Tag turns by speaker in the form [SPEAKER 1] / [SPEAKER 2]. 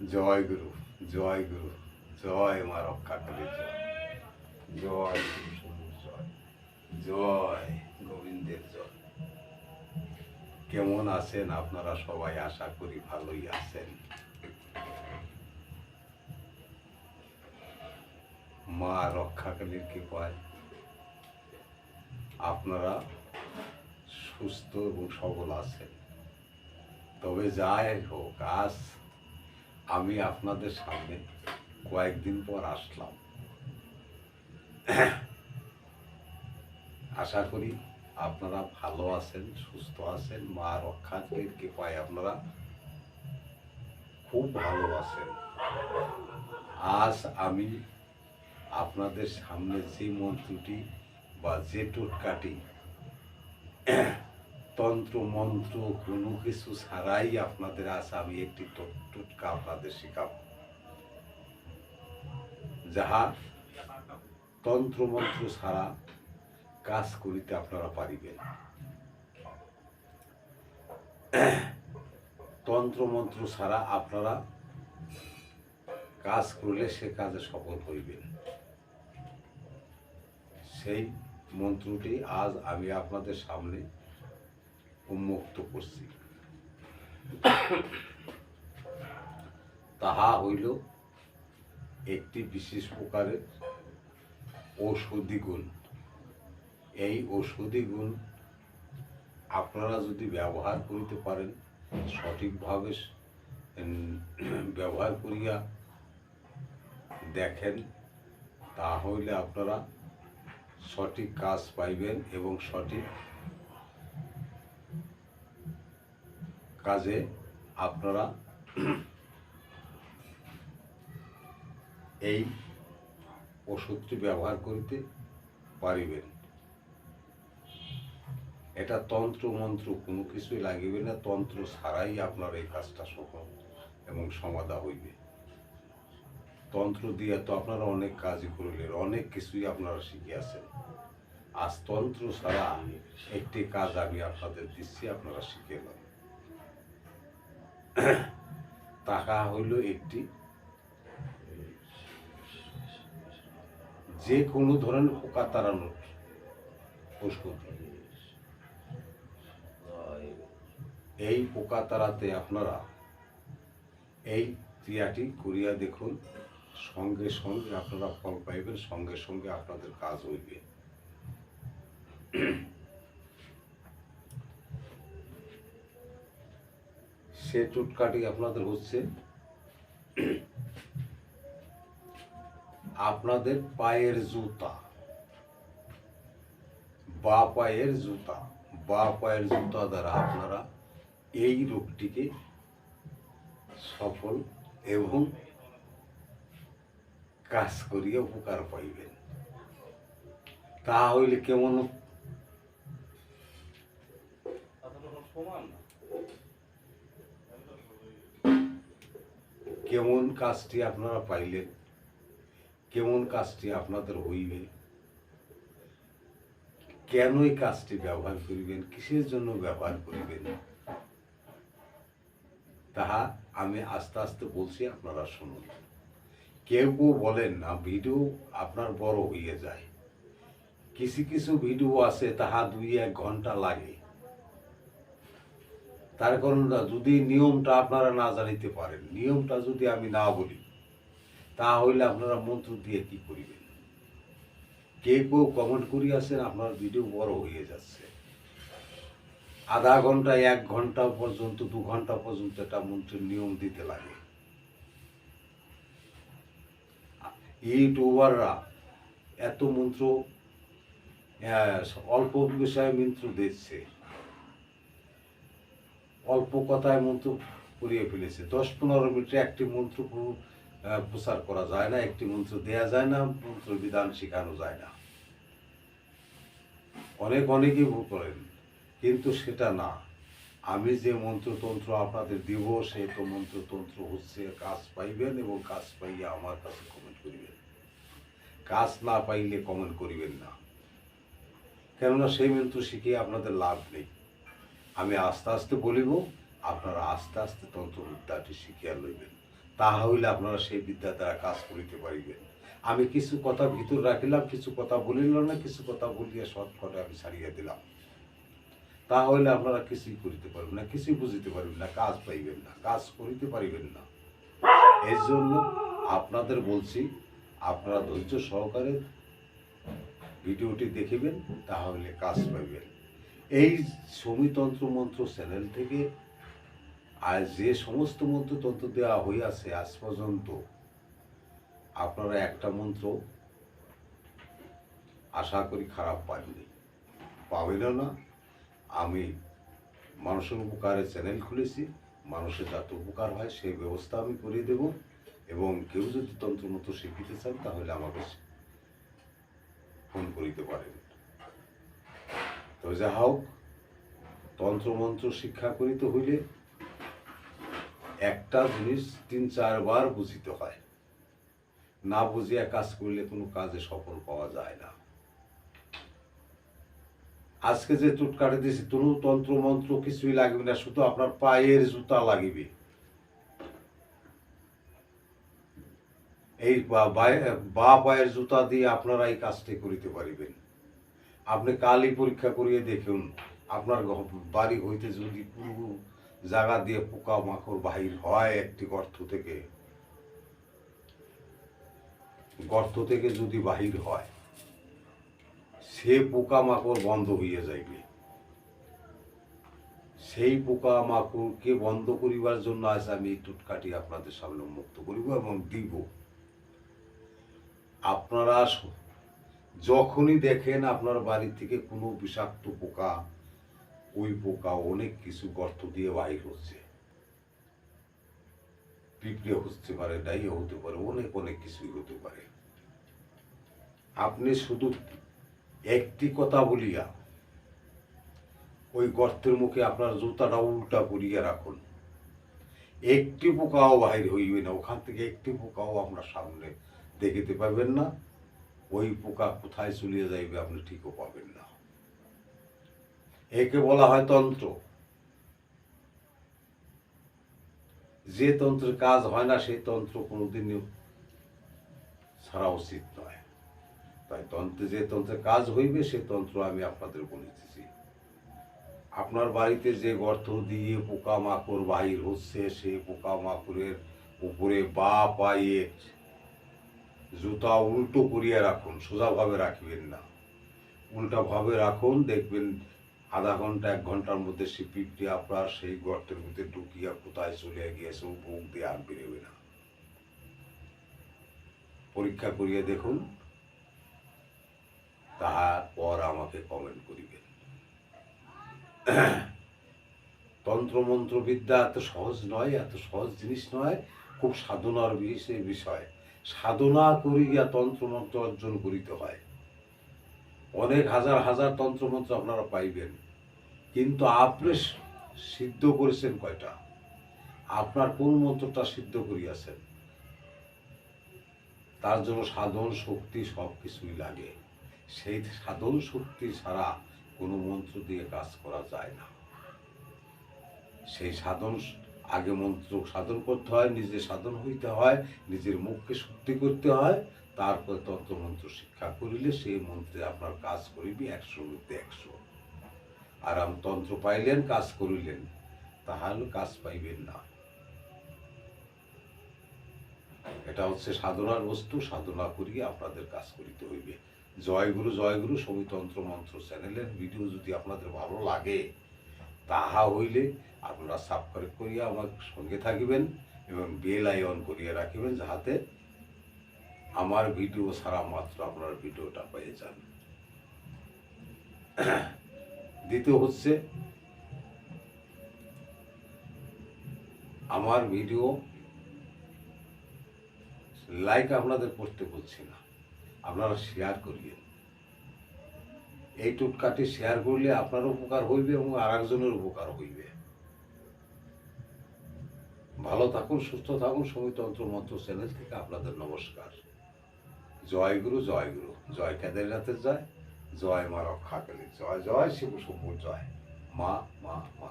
[SPEAKER 1] জয় গুরু জয় গুরু, জয় মা রক্ষা করি জয় জয় জয় গোবিন্দের জয়। কেমন আছেন আপনারা সবাই? আশা করি ভালোই আছেন। মা রক্ষাকালীর কৃপায় আপনারা সুস্থ এবং সবল আছেন। তবে যাই হোক, আজ আমি আপনাদের সামনে কয়েকদিন পর আসলাম। আশা করি আপনারা ভালো আছেন, সুস্থ আছেন, মা রক্ষা রক্ষাকালীর কৃপায় আপনারা খুব ভালো আছেন। আজ আমি আপনাদের সামনে যে মন্ত্রটি বা যে টোটকাটি তন্ত্র, মন্ত্র, কোনো কিছু ছাড়াই আপনাদের আজ আমি একটি টোটকা আপনাদের শেখাব। যাহা তন্ত্র, মন্ত্র ছাড়া কাজ করিতে আপনারা পারিবেন। তন্ত্র, মন্ত্র ছাড়া আপনারা কাজ করলে সে কাজে সফল হইবেন। সেই মন্ত্রটি আজ আমি আপনাদের সামনে উন্মুক্ত করছি। তাহা হইল একটি বিশেষ প্রকারের ঔষধি গুণ এই ঔষধি গুণ আপনারা যদি ব্যবহার করিতে পারেন, সঠিকভাবে ব্যবহার করিয়া দেখেন, তাহলে আপনারা সঠিক কাজ পাইবেন এবং সঠিক কাজে আপনারা এই ওষুধটি ব্যবহার করিতে পারিবেন। এটা তন্ত্র মন্ত্র, কোনো কিছুই লাগিবে না, তন্ত্র ছাড়াই আপনার এই কাজটা সফল এবং সমাধা হইবে। তন্ত্র দিয়ে তো আপনারা অনেক কাজই করিলেন, অনেক কিছুই আপনারা শিখিয়াছেন। আজ তন্ত্র ছাড়া একটি কাজ আমি আপনাদের দিচ্ছি, আপনারা শিখে নেন টাকা হইল একটি, যে কোনো ধরনের পোকা তাড়ানোর এই পোকা তাড়াতে আপনারা এই ক্রিয়াটি করিয়া দেখুন, সঙ্গে সঙ্গে আপনারা ফল পাইবেন, সঙ্গে সঙ্গে আপনাদের কাজ হইবে। সে টুটকাটি আপনাদের হচ্ছে। আপনাদের পায়ের জুতা। বা পায়ের জুতা। বা পায়ের জুতা দ্বারা আপনারা এই রোগটিকে সফল এবং কাজ করিয়া উপকার পাইবেন। তা হইলে কেমন কেমন কাজটি আপনারা পাইলেন কেমন কাজটি আপনাদের হইবে? কেন এই কাজটি ব্যবহার করিবেন? কিসের জন্য ব্যবহার করিবেন? তাহা আমি আস্তে আস্তে বলছি, আপনারা শুনুন। কেউ কেউ বলেন, না, ভিডিও আপনার বড় হয়ে যায়। কিছু কিছু ভিডিও আছে, তাহা দুই এক ঘণ্টা লাগে। তার কারণ যদি নিয়মটা আপনারা না জানিতে পারেন, নিয়মটা যদি আমি না বলি, তাহলে আপনারা মন্ত্র দিয়ে কি করিবেন? কে কেউ কমেন্ট করিয়াছেন, আপনার ভিডিও বড় হয়ে যাচ্ছে। আধা ঘণ্টা, এক ঘণ্টা পর্যন্ত, দু ঘণ্টা পর্যন্ত একটা মন্ত্রের নিয়ম দিতে লাগে। ইউটিউবাররা এত মন্ত্র অল্প বিষয়ে মন্ত্র দিচ্ছে। অল্প কথায় মন্ত্র করিয়ে ফেলেছে। দশ পনেরো মিনিটে একটি মন্ত্র প্রচার করা যায় না, একটি মন্ত্র দেয়া যায় না, মন্ত্র বিধান শেখানো যায় না। অনেক অনেকেই ভুল করেন, কিন্তু সেটা না। আমি যে মন্ত্রতন্ত্র আপনাদের দিব সেই তো মন্ত্রতন্ত্র হচ্ছে কাজ পাইবেন এবং কাজ পাইয়ে আমার কাছে কমেন্ট করিবেন। কাজ না পাইলে কমেন্ট করিবেন না। কেননা সেই মন্ত্র শিখে আপনাদের লাভ নেই। আমি আস্তে আস্তে বলিব আপনারা আস্তে আস্তে তন্ত্র বিদ্যাটি শিখিয়া লইবেন। তাহা হইলে আপনারা সেই বিদ্যা দ্বারা কাজ করিতে পারিবেন। আমি কিছু কথা ভিতর রাখিলাম, কিছু কথা বলিল না, কিছু কথা বলিয়া শর্টকটে আমি ছাড়িয়ে দিলাম। তাহলে আপনারা কিছুই করিতে পারবেন না, কিছুই বুঝিতে পারবেন না, কাজ পাইবেন না, কাজ করিতে পারিবেন না। এর জন্য আপনাদের বলছি, আপনারা ধৈর্য সহকারে ভিডিওটি দেখিবেন, তাহলে কাজ পাইবেন। এই সমিতন্ত্র মন্ত্র চ্যানেল থেকে আর যে সমস্ত মন্ত্রতন্ত্র দেওয়া হইয়াছে আজ পর্যন্ত, আপনারা একটা মন্ত্র আশা করি খারাপ পাননি। পাবেনও না। আমি মানুষের উপকারে চ্যানেল খুলেছি, মানুষের যাতে উপকার হয় সেই ব্যবস্থা আমি করে দেব এবং কেউ যদি তন্ত্রমন্ত্র শিখিতে চান তাহলে আমাকে ফোন করিতে পারেন। তো যা হোক, তন্ত্রমন্ত্র শিক্ষা করিতে হইলে একটা জিনিস তিন চারবার বুঝিতে হয়। না বুঝিয়া কাজ করলে কোনো কাজে সফল পাওয়া যায় না। আজকে যে চুট কাটে দিয়েছি কোনো তন্ত্র মন্ত্র কিছুই লাগবে না, শুধু আপনার পায়ের জুতা লাগিবে। এই বা পায়ের জুতা দিয়ে আপনারা এই কাজটি করিতে পারিবেন। আপনি কালই পরীক্ষা করিয়ে দেখুন, আপনার বাড়ি হইতে যদি পুরো জায়গা দিয়ে পোকা মাকড় বাহির হয় একটি গর্ত থেকে গর্ত থেকে যদি বাহির হয়, সে পোকা মাকড় বন্ধ হইয়া যাইবে। সেই পোকা মাকড়কে বন্ধ করিবার জন্য আজ আমি এই টুটকাটি আপনাদের সামনে মুক্ত করিব এবং দিব। আপনারা যখনই দেখেন আপনার বাড়ি থেকে কোনো বিষাক্ত পোকা, ওই পোকা অনেক কিছু গর্ত দিয়ে বাহির হচ্ছে। পিঁপড়ে হতে পারে, ডাইয়া হতে পারে, অনেক অনেক কিছুই হতে পারে। আপনি শুধু একটি কথা বলিয়া ওই গর্তের মুখে আপনার জুতাটা উল্টা করিয়া রাখুন। একটি পোকাও বাহির হইবে না। ওখান থেকে একটি পোকাও আপনার সামনে দেখিতে পাবেন না। ওই পোকা কোথায় চলিয়ে যাইবে আপনি ঠিকও পাবেন না। একে বলা হয় তন্ত্র। যে তন্ত্রের কাজ হয় না, সেই তন্ত্র কোনোদিনই ছাড়া উচিত নয়। তাই তন্ত্রে যে তন্ত্রের কাজ হইবে, সে তন্ত্র আমি আপনাদের বলিতেছি। আপনার বাড়িতে যে গর্ত দিয়ে পোকা মাকড় বাহির হচ্ছে সেই পোকা মাকড়ের উপরে বা পায়ে জুতা উল্টো করিয়া রাখুন সোজাভাবে রাখবেন না। উল্টাভাবে রাখুন, দেখবেন আধা ঘণ্টা, এক ঘণ্টার মধ্যে সে পিঁপড়ে আপনার সেই গর্তের মধ্যে ঢুকিয়া কোথায় চলে গিয়েছে বুক দিয়ে আর বেরোবে না। পরীক্ষা করিয়া দেখুন তাহার পর আমাকে কমেন্ট করিবেন। তন্ত্রমন্ত্র বিদ্যা এত সহজ নয়, এত সহজ জিনিস নয়, খুব সাধনার বিষয়। সাধনা করিয়া তন্ত্রমন্ত্র অর্জন করিতে হয়। অনেক হাজার হাজার তন্ত্রমন্ত্র আপনারা পাইবেন, কিন্তু আপনি সিদ্ধ করেছেন কয়টা? আপনার কোন মন্ত্রটা সিদ্ধ করিয়াছেন? তার জন্য সাধন, শক্তি সব কিছুই লাগে। সেই সাধন, শক্তি ছাড়া কোনো মন্ত্র দিয়ে কাজ করা যায় না। সেই সাধন আগে মন্ত্র সাধন করতে হয়, নিজে সাধন হইতে হয়, নিজের মুখকে শুদ্ধি করতে হয়, তারপর তন্ত্রমন্ত্র শিক্ষা করিলে সেই মন্ত্রে আপনার কাজ করিবি একশো মধ্যে একশো। আর আম তন্ত্র পাইলেন, কাজ করিলেন, তাহলে কাজ পাইবেন না। এটা হচ্ছে সাধনার বস্তু, সাধনা করিয়ে আপনাদের কাজ করিতে হইবে। জয়গুরু জয়গুরু, সবই তন্ত্র মন্ত্র চ্যানেলের ভিডিও যদি আপনাদের ভালো লাগে তাহা হইলে আপনারা সাবস্ক্রাইব করিয়া আমার সঙ্গে থাকিবেন এবং বেল আইকন করিয়া রাখিবেন যাহাতে আমার ভিডিও সারা মাত্র আপনার ভিডিওটা পেয়ে যান। দ্বিতীয় হচ্ছে, আমার ভিডিও লাইক আপনাদের করতে বলছি না, আপনারা শেয়ার করিয়েন। এই টুটকাটি শেয়ার করলে আপনার উপকার হইবে এবং আর একজনের উপকার হইবে। ভালো থাকুন, সুস্থ থাকুন, সমিতন্ত্র মন্ত্র চ্যানেল থেকে আপনাদের নমস্কার। জয় গুরু জয় গুরু। জয় কেদারনাথের জয় জয় মা রক্ষা কালী জয় জয় শিব শম্ভুর জয়। মা মা মা।